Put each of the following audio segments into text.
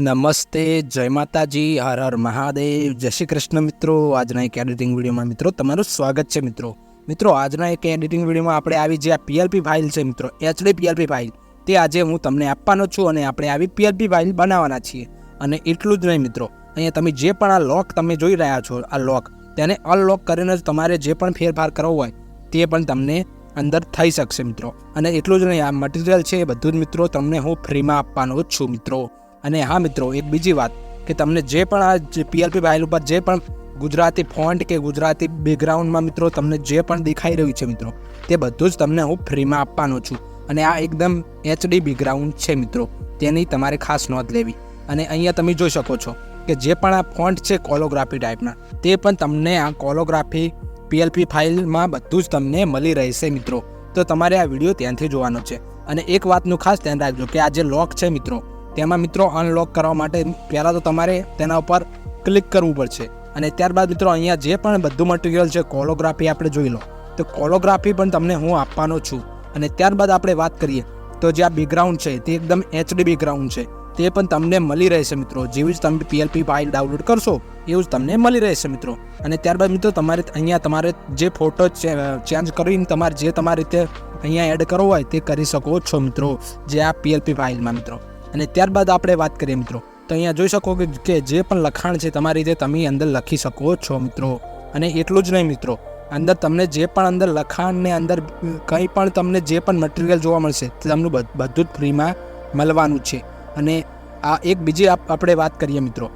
નમસ્તે, જય માતાજી, હર હર મહાદેવ, જય શ્રી કૃષ્ણ મિત્રો, આજના એક એડિટિંગ વિડીયોમાં મિત્રો તમારું સ્વાગત છે મિત્રો. મિત્રો, આજના એક એડિટિંગ વિડીયોમાં આપણે આવી જે આ પીએલપી ફાઇલ છે મિત્રો એચડી પીએલપી ફાઇલ તે આજે હું તમને આપવાનો છું અને આપણે આવી પીએલપી ફાઇલ બનાવવાના છીએ. અને એટલું જ નહીં મિત્રો, અહીંયા તમે જે પણ આ લોક તમે જોઈ રહ્યા છો, આ લોક તેને અનલોક કરીને જ તમારે જે પણ ફેરફાર કરવો હોય, તે પણ તમને અંદર થઈ શકશે મિત્રો. અને એટલું જ નહીં, આ મટીરિયલ છે એ બધું જ મિત્રો તમને હું ફ્રીમાં આપવાનો જ છું મિત્રો. અને હા મિત્રો, એક બીજી વાત કે તમને જે પણ આ પીએલપી ફાઇલ ઉપર જે પણ ગુજરાતી ફોન્ટ કે ગુજરાતી બેકગ્રાઉન્ડમાં મિત્રો તમને જે પણ દેખાઈ રહ્યું છે મિત્રો, તે બધું જ તમને હું ફ્રીમાં આપવાનો છું. અને આ એકદમ એચડી બેકગ્રાઉન્ડ છે મિત્રો, તેની તમારે ખાસ નોંધ લેવી. અને અહીંયા તમે જોઈ શકો છો કે જે પણ આ ફોન્ટ છે કોલોગ્રાફી ટાઈપના તે પણ તમને આ કોલોગ્રાફી પીએલપી ફાઇલમાં બધું જ તમને મળી રહેશે મિત્રો. તો તમારે આ વીડિયો ત્યાંથી જોવાનો છે. અને એક વાતનું ખાસ ધ્યાન રાખજો કે આ જે લોક છે મિત્રો તેમાં મિત્રો અનલોક કરવા માટે પહેલાં તો તમારે તેના ઉપર ક્લિક કરવું પડશે. અને ત્યારબાદ મિત્રો અહીંયા જે પણ બધું મટીરિયલ છે કોલોગ્રાફી આપણે જોઈ લો. તો કોલોગ્રાફી પણ તમને હું આપવાનો છું. અને ત્યારબાદ આપણે વાત કરીએ, તો જે આ બેકગ્રાઉન્ડ છે, તે એકદમ એચડી બેકગ્રાઉન્ડ છે. તે પણ તમને મળી રહેશે મિત્રો. જેવી જ તમે પીએલપી ફાઇલ ડાઉનલોડ કરશો, એવું જ તમને મળી રહેશે મિત્રો. અને ત્યારબાદ મિત્રો તમારે અહીંયા તમારે જે ફોટો ચેન્જ કરીને તમારે જે તમારી રીતે અહીંયા એડ કરવો હોય, તે કરી શકો છો મિત્રો. જે આ પીએલપી ફાઇલમાં મિત્રો. અને ત્યારબાદ આપણે વાત કરીએ મિત્રો. તો અહીંયા જોઈ શકો કે જે પણ લખાણ છે તમારી રીતે તમે અંદર લખી શકો છો મિત્રો. અને એટલું જ નહીં મિત્રો. અંદર તમને જે પણ અંદર લખાણને અંદર કંઈ પણ તમને જે પણ મટીરિયલ જોવા મળશે તમને બધ- જ ફ્રીમાં મળવાનું છે. અને આ એક બીજી આપણે વાત કરીએ મિત્રો.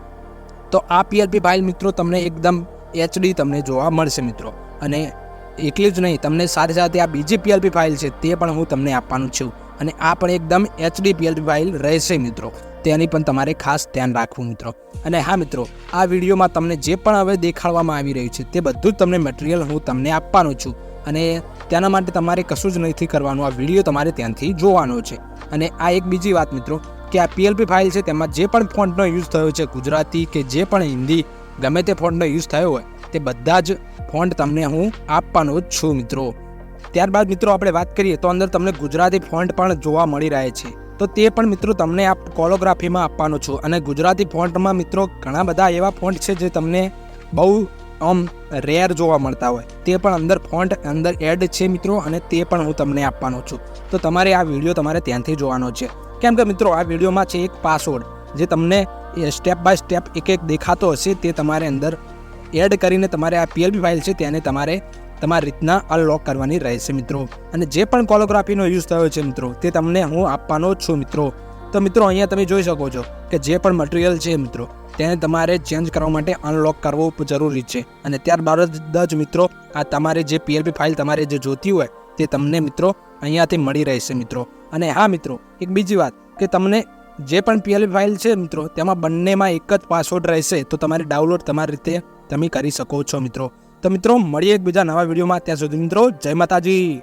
તો આ પીએલપી ફાઇલ મિત્રો તમને એકદમ એચડી તમને જોવા મળશે મિત્રો. અને એટલી જ નહીં, તમને સાથે સાથે આ બીજી પીએલપી ફાઇલ છે તે પણ હું તમને આપવાનું છું. અને આ પણ એકદમ એચડી પીએલપી ફાઇલ રહેશે મિત્રો. તેની પણ તમારે ખાસ ધ્યાન રાખવું મિત્રો. અને હા મિત્રો, આ વિડીયોમાં તમને જે પણ હવે દેખાડવામાં આવી રહ્યું છે તે બધું જ તમને મટીરિયલ હું તમને આપવાનો છું. અને તેના માટે તમારે કશું જ નથી કરવાનું, આ વીડિયો તમારે ત્યાંથી જોવાનો છે. અને આ એક બીજી વાત મિત્રો, કે આ પીએલપી ફાઇલ છે તેમાં જે પણ ફોન્ટનો યુઝ થયો છે, ગુજરાતી કે જે પણ હિન્દી, ગમે તે ફોન્ટનો યુઝ થયો હોય, તે બધા જ ફોન્ટ તમને હું આપવાનો છું મિત્રો. ત્યારબાદ મિત્રો આપણે વાત કરીએ તો અંદર તમને ગુજરાતી ફોન્ટ પણ જોવા મળી રહે છે. તો તે પણ મિત્રો તમને આ કોલોગ્રાફીમાં આપવાનો છું. અને ગુજરાતી ફોન્ટમાં મિત્રો ઘણા બધા એવા ફોન્ટ છે જે તમને બહુ આમ રેર જોવા મળતા હોય. તે પણ અંદર ફોન્ટ અંદર એડ છે મિત્રો અને તે પણ હું તમને આપવાનો છું. તો તમારે આ વીડિયો તમારે ત્યાંથી જોવાનો છે. કેમ કે મિત્રો આ વિડીયોમાં છે એક પાસવર્ડ જે તમને સ્ટેપ બાય સ્ટેપ એક એક દેખાતો હશે તે તમારે અંદર એડ કરીને તમારે આ પીએલબી ફાઇલ છે તેને તમારે તમારી રીતના અનલોક કરવાની રહેશે મિત્રો. અને જે પણ કોલોગ્રાફીનો યુઝ થયો છે મિત્રો, તે તમને હું આપવાનો છું મિત્રો. તો મિત્રો, અહીંયા તમે જોઈ શકો છો કે જે પણ મટીરિયલ છે મિત્રો, તેને તમારે ચેન્જ કરવા માટે અનલોક કરવો જરૂરી છે. અને ત્યારબાદ જ મિત્રો, આ તમારે જે પીએલપી ફાઇલ તમારે જે જોતી હોય, તે તમને મિત્રો અહીંયાથી મળી રહેશે મિત્રો. અને હા મિત્રો, એક બીજી વાત કે તમને જે પણ પીએલપી ફાઇલ છે મિત્રો, તેમાં બંનેમાં એક જ પાસવર્ડ રહેશે, તો તમારે ડાઉનલોડ તમારી રીતે તમે કરી શકો છો મિત્રો. તો મિત્રો મળીએ એક બીજા નવા વિડીયોમાં. ત્યાં સુધી મિત્રો જય માતાજી.